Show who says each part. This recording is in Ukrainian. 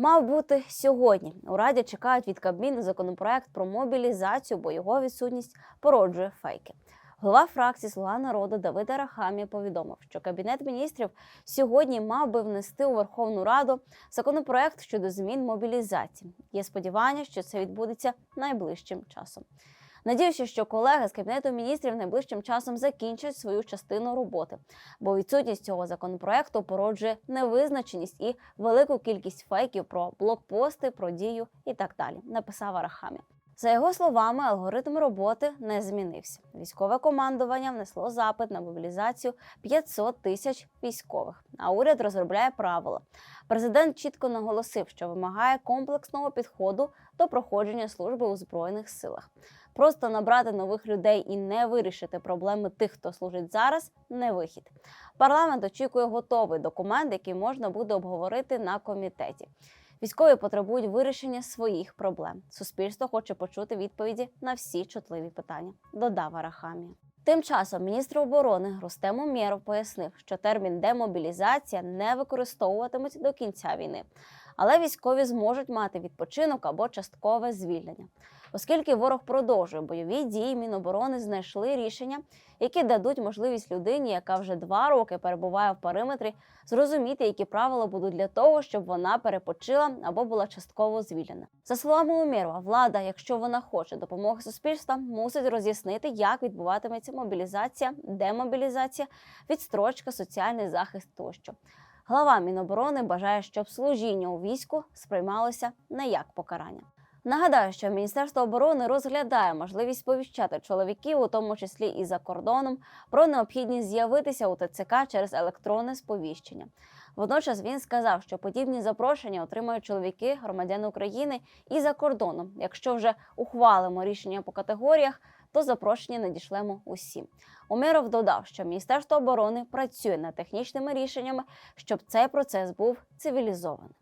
Speaker 1: Мав бути сьогодні. У раді чекають від Кабміну законопроект про мобілізацію, бо його відсутність породжує фейки. Голова фракції Слуга народу Давид Арахамія повідомив, що кабінет міністрів сьогодні мав би внести у Верховну Раду законопроект щодо змін мобілізації. Є сподівання, що це відбудеться найближчим часом. Надіюся, що колеги з кабінету міністрів найближчим часом закінчать свою частину роботи, бо відсутність цього законопроекту породжує невизначеність і велику кількість фейків про блокпости, про дію і так далі. Написав Арахамі. За його словами, алгоритм роботи не змінився. Військове командування внесло запит на мобілізацію 500 тисяч військових. А уряд розробляє правила. Президент чітко наголосив, що вимагає комплексного підходу до проходження служби у збройних силах. Просто набрати нових людей і не вирішити проблеми тих, хто служить зараз, не вихід. Парламент очікує готовий документ, який можна буде обговорити на комітеті. Військові потребують вирішення своїх проблем. Суспільство хоче почути відповіді на всі чутливі питання. Додав Арахамія. Тим часом міністр оборони Рустем Умєров пояснив, що термін демобілізація не використовуватимуть до кінця війни, але військові зможуть мати відпочинок або часткове звільнення. Оскільки ворог продовжує бойові дії, Міноборони знайшли рішення, які дадуть можливість людині, яка вже два роки перебуває в периметрі, зрозуміти, які правила будуть для того, щоб вона перепочила або була частково звільнена. За словами Умєрова, влада, якщо вона хоче допомоги суспільства, мусить роз'яснити, як відбуватиметься мобілізація, демобілізація, відстрочка, соціальний захист тощо. Глава Міноборони бажає, щоб служіння у війську сприймалося не як покарання. Нагадаю, що Міністерство оборони розглядає можливість сповіщати чоловіків, у тому числі і за кордоном, про необхідність з'явитися у ТЦК через електронне сповіщення. Водночас він сказав, що подібні запрошення отримають чоловіки, громадяни України і за кордоном. Якщо вже ухвалимо рішення по категоріях, то запрошення надішлемо усім. Умиров додав, що Міністерство оборони працює над технічними рішеннями, щоб цей процес був цивілізованим.